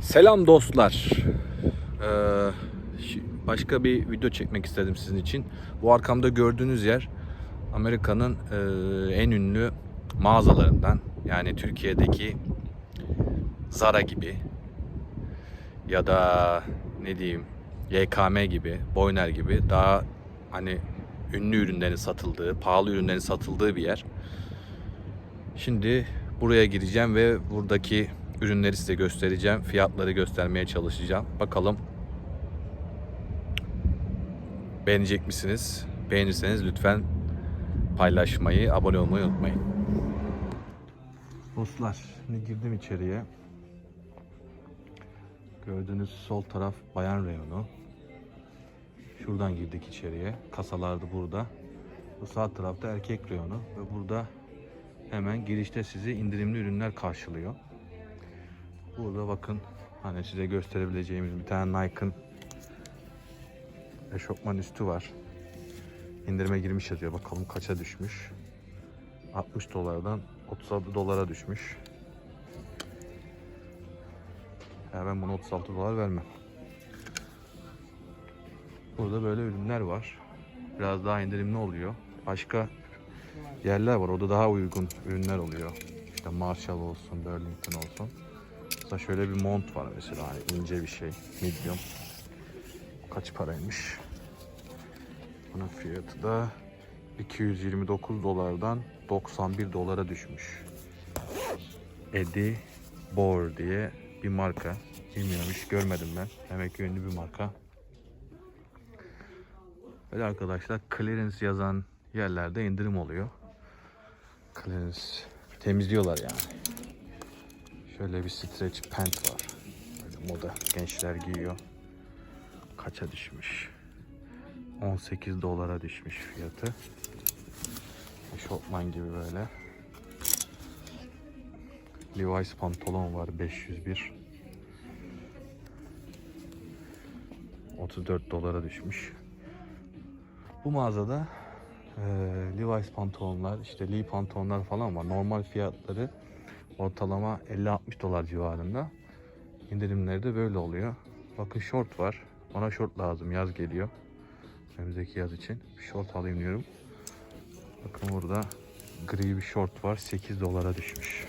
Selam dostlar. Ee, başka bir video çekmek istedim sizin için. Bu arkamda gördüğünüz yer Amerika'nın e, en ünlü mağazalarından. Yani Türkiye'deki Zara gibi ya da ne diyeyim YKM gibi, Boyner gibi daha hani ünlü ürünlerin satıldığı, pahalı ürünlerin satıldığı bir yer. Şimdi buraya gireceğim ve buradaki ürünleri size göstereceğim. Fiyatları göstermeye çalışacağım. Bakalım beğenecek misiniz? Beğenirseniz lütfen paylaşmayı, abone olmayı unutmayın. Dostlar, şimdi girdim içeriye. Gördüğünüz sol taraf bayan reyonu. Şuradan girdik içeriye. Kasalar da burada. Bu sağ tarafta erkek reyonu ve burada hemen girişte sizi indirimli ürünler karşılıyor. Burada bakın hani size gösterebileceğimiz bir tane Nike'ın eşofman üstü var. İndirime girmiş yazıyor. Bakalım kaça düşmüş. 60 dolardan 36 dolara düşmüş. Ya ben bunu 36 dolar vermem. Burada böyle ürünler var. Biraz daha indirimli oluyor. Başka yerler var. Orada daha uygun ürünler oluyor. İşte Marshall olsun, Burlington olsun. Mesela şöyle bir mont var mesela hani ince bir şey, medium. Kaç paraymış? Bunun fiyatı da 229 dolardan 91 dolara düşmüş. Eddie Bauer diye bir marka. Bilmiyorum hiç görmedim ben. Demek ki ünlü bir marka. Böyle arkadaşlar clearance yazan yerlerde indirim oluyor. Clearance temizliyorlar yani. Şöyle bir stretch pant var. Böyle moda gençler giyiyor. Kaça düşmüş? 18 dolara düşmüş fiyatı. Eşofman gibi böyle. Levi's pantolon var 501. 34 dolara düşmüş. Bu mağazada eee Levi's pantolonlar, işte Lee pantolonlar falan var. Normal fiyatları ortalama 50-60 dolar civarında. İndirimleri de böyle oluyor. Bakın short var. Bana short lazım. Yaz geliyor. Önümüzdeki yaz için. Bir short alayım diyorum. Bakın burada gri bir short var. 8 dolara düşmüş.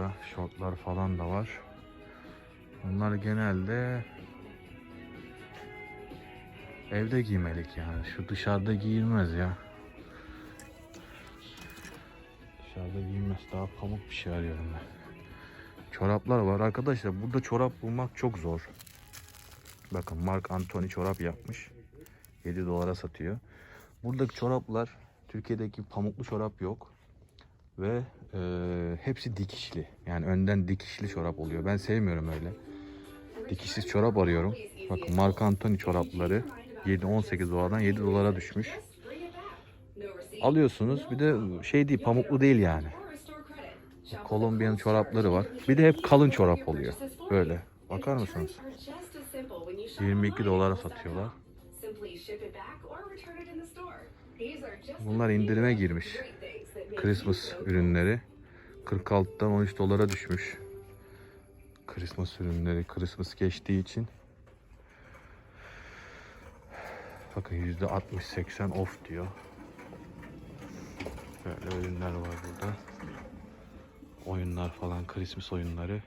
Burada şortlar falan da var. Bunlar genelde evde giymelik yani. Şu dışarıda giyilmez ya. Dışarıda giyilmez. Daha pamuk bir şey arıyorum ben. Çoraplar var arkadaşlar. Burada çorap bulmak çok zor. Bakın Mark Anthony çorap yapmış. 7 dolara satıyor. Buradaki çoraplar Türkiye'deki pamuklu çorap yok. Ve e, hepsi dikişli. Yani önden dikişli çorap oluyor. Ben sevmiyorum öyle. Dikişsiz çorap arıyorum. Bakın Mark Anthony çorapları 7-18 dolardan 7 dolara düşmüş. Alıyorsunuz. Bir de şey değil pamuklu değil yani. Kolombiyan çorapları var. Bir de hep kalın çorap oluyor. Böyle. Bakar mısınız? 22 dolara satıyorlar. Bunlar indirime girmiş. Christmas ürünleri. 46'dan 13 dolara düşmüş. Christmas ürünleri. Christmas geçtiği için. Bakın %60-80 off diyor. Böyle ürünler var burada. Oyunlar falan, Christmas oyunları.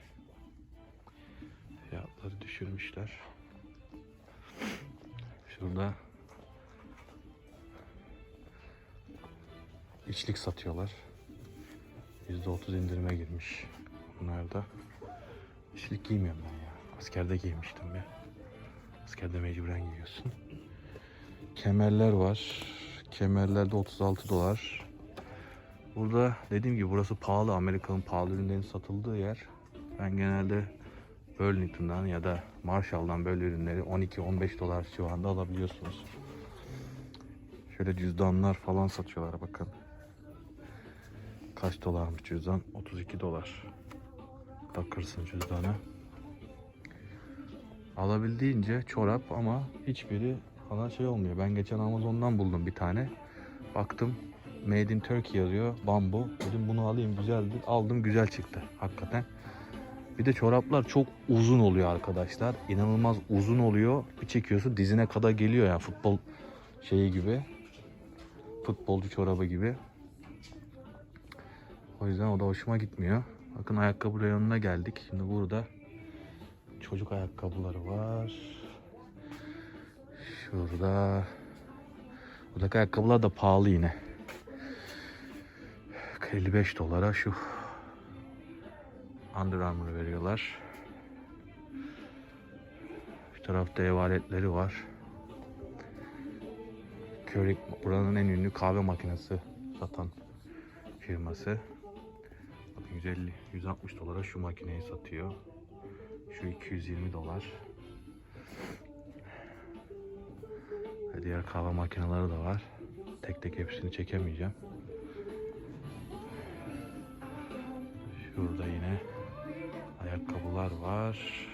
Fiyatları düşürmüşler. Şurada içlik satıyorlar. %30 indirime girmiş. Bunlar da içlik giymiyorum ben ya. Askerde giymiştim ya. Askerde mecburen giyiyorsun. Kemerler var. Kemerler de 36 dolar. Burada dediğim gibi burası pahalı. Amerika'nın pahalı ürünlerin satıldığı yer. Ben genelde Burlington'dan ya da Marshall'dan böyle ürünleri 12-15 dolar civarında alabiliyorsunuz. Şöyle cüzdanlar falan satıyorlar bakın. Kaç dolarmış cüzdan? 32 dolar. Takırsın cüzdanı. Alabildiğince çorap ama hiçbiri falan şey olmuyor. Ben geçen Amazon'dan buldum bir tane. Baktım Made in Turkey yazıyor. Bambu. Dedim bunu alayım güzeldir. Aldım güzel çıktı hakikaten. Bir de çoraplar çok uzun oluyor arkadaşlar. İnanılmaz uzun oluyor. Bir çekiyorsun dizine kadar geliyor yani futbol şeyi gibi. Futbolcu çorabı gibi. O yüzden o da hoşuma gitmiyor. Bakın ayakkabı reyonuna geldik. Şimdi burada çocuk ayakkabıları var. Şurada buradaki ayakkabılar da pahalı yine. 55 dolara şu Under Armour veriyorlar. Bir tarafta ev aletleri var. Keurig buranın en ünlü kahve makinesi satan firması. Bakın 150 160 dolara şu makineyi satıyor. Şu 220 dolar. Ve diğer kahve makineleri de var. Tek tek hepsini çekemeyeceğim. Şurada yine ayakkabılar var.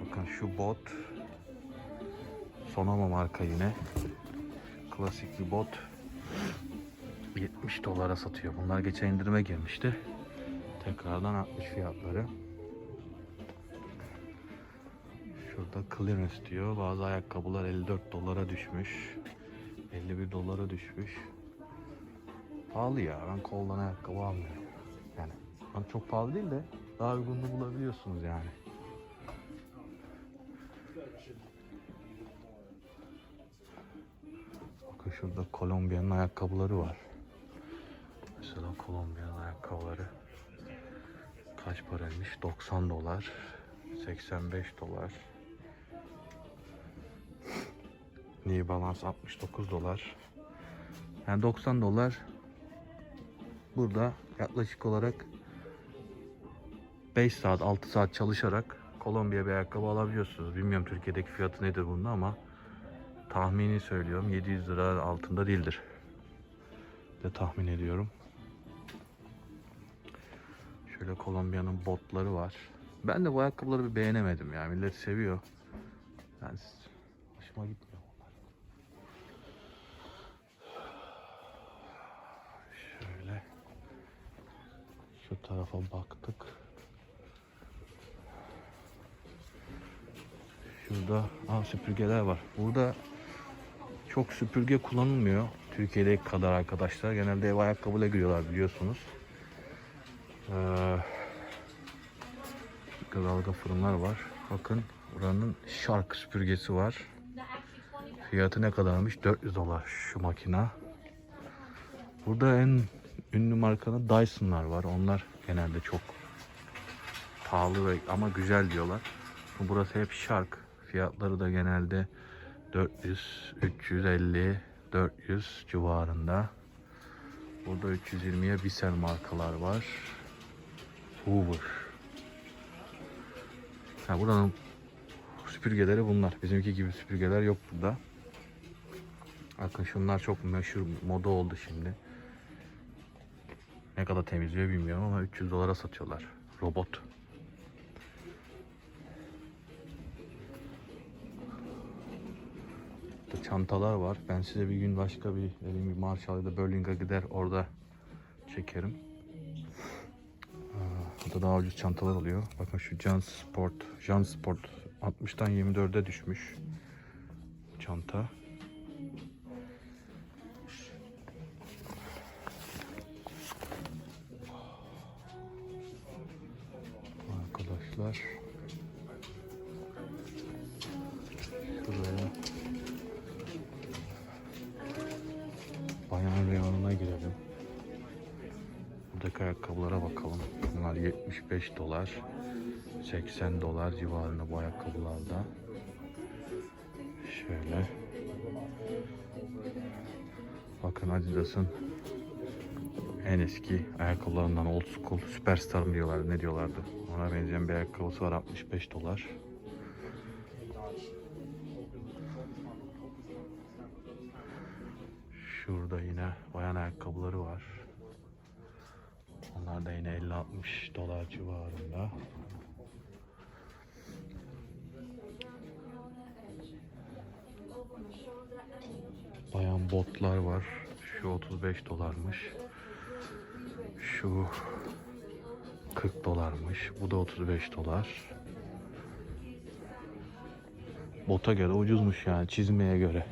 Bakın şu bot Sonoma marka yine. Klasik bir bot. 70 dolara satıyor. Bunlar geçen indirime girmişti. Tekrardan 60 fiyatları. Şurada clearance diyor. Bazı ayakkabılar 54 dolara düşmüş. 51 dolara düşmüş. Pahalı ya. Ben koldan ayakkabı almıyorum. Yani hani çok pahalı değil de daha uygununu bulabiliyorsunuz yani. Bakın şurada Kolombiya'nın ayakkabıları var. Kolombiya'nın ayakkabıları kaç paraymış? 90 dolar, 85 dolar. New Balance 69 dolar. Yani 90 dolar burada yaklaşık olarak 5 saat 6 saat çalışarak Kolombiya bir ayakkabı alabiliyorsunuz. Bilmiyorum Türkiye'deki fiyatı nedir bunun ama tahmini söylüyorum 700 lira altında değildir. De tahmin ediyorum. Şöyle Kolombiya'nın botları var. Ben de bu ayakkabıları bir beğenemedim ya. Millet seviyor. Ben hoşuma gitmiyor onlar. Şöyle şu tarafa baktık. Şurada aa, süpürgeler var. Burada çok süpürge kullanılmıyor. Türkiye'deki kadar arkadaşlar. Genelde ev ayakkabıyla giriyorlar biliyorsunuz. Ee, dalga fırınlar var. Bakın buranın şark süpürgesi var. Fiyatı ne kadarmış? 400 dolar şu makina. Burada en ünlü markanın Dyson'lar var. Onlar genelde çok pahalı ve ama güzel diyorlar. Burası hep Shark. Fiyatları da genelde 400, 350, 400 civarında. Burada 320'ye Bissell markalar var. Hoover. Ha, buranın süpürgeleri bunlar. Bizimki gibi süpürgeler yok burada. Bakın şunlar çok meşhur moda oldu şimdi. Ne kadar temizliyor bilmiyorum ama 300 dolara satıyorlar. Robot. Burada çantalar var. Ben size bir gün başka bir dediğim gibi Marshall ya da Berlin'e gider orada çekerim. Burada daha ucuz çantalar oluyor. Bakın şu Jan Sport, Jan Sport 60'tan 24'e düşmüş. Çanta. Arkadaşlar. Buradaki ayakkabılara bakalım. Bunlar 75 dolar. 80 dolar civarında bu ayakkabılarda. Şöyle. Bakın Adidas'ın en eski ayakkabılarından old school superstar mı diyorlar ne diyorlardı. Ona benzeyen bir ayakkabısı var 65 dolar. Şurada yine bayan ayakkabıları var. Onlar da yine 50-60 dolar civarında. Bayan botlar var. Şu 35 dolarmış. Şu 40 dolarmış. Bu da 35 dolar. Bota göre ucuzmuş yani çizmeye göre.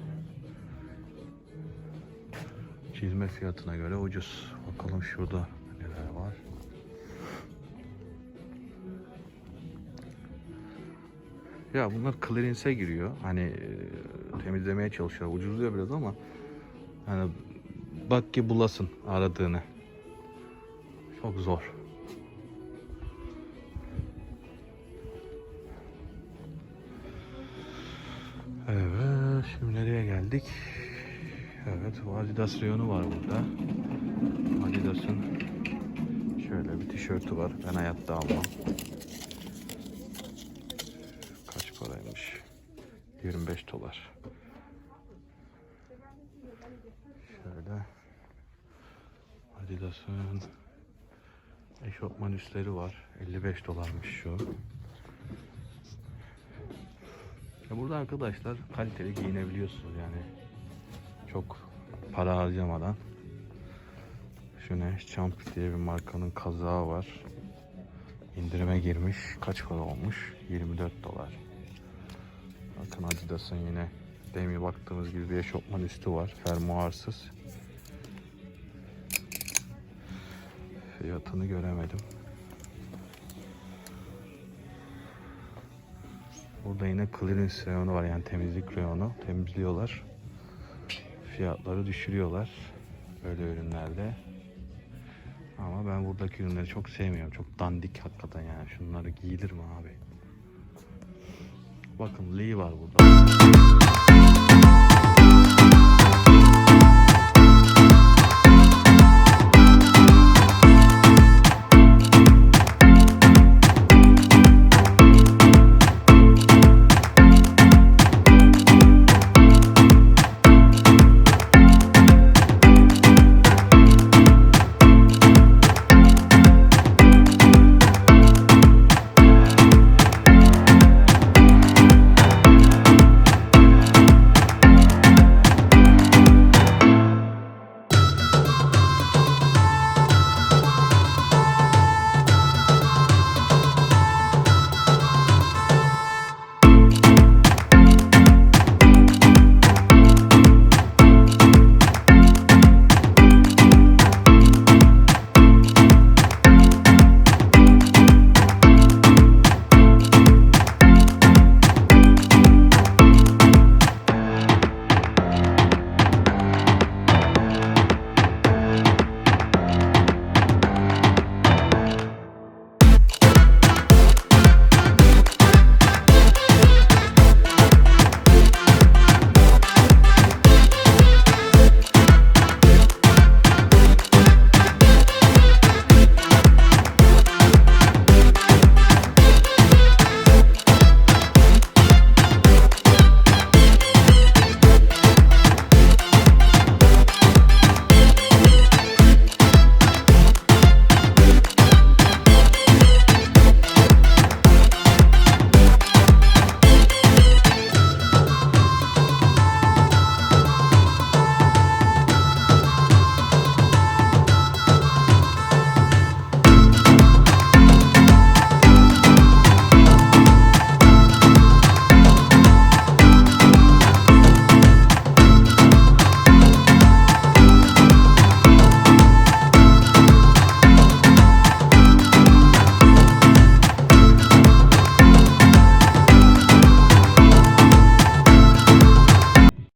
Çizme fiyatına göre ucuz. Bakalım şurada Ya bunlar clearance'e giriyor. Hani e, temizlemeye çalışıyor. Ucuzluyor biraz ama hani bak ki bulasın aradığını. Çok zor. Evet, şimdi nereye geldik? Evet, Adidas reyonu var burada. Adidas'ın şöyle bir tişörtü var. Ben hayatta almam. Kaç paraymış? 25 dolar. Şöyle Adidas'ın eşofman üstleri var. 55 dolarmış şu. Ya burada arkadaşlar kaliteli giyinebiliyorsunuz yani. Çok para harcamadan. Şu ne? Champ diye bir markanın kazağı var. İndirime girmiş. Kaç para olmuş? 24 dolar. Bakın Adidas'ın yine demin baktığımız gibi bir eşofman üstü var. Fermuarsız. Fiyatını göremedim. Burada yine clearance reyonu var yani temizlik reyonu. Temizliyorlar. Fiyatları düşürüyorlar. Böyle ürünlerde. Ama ben buradaki ürünleri çok sevmiyorum. Çok dandik hakikaten yani. Şunları giyilir mi abi? Bakın Lee var burada.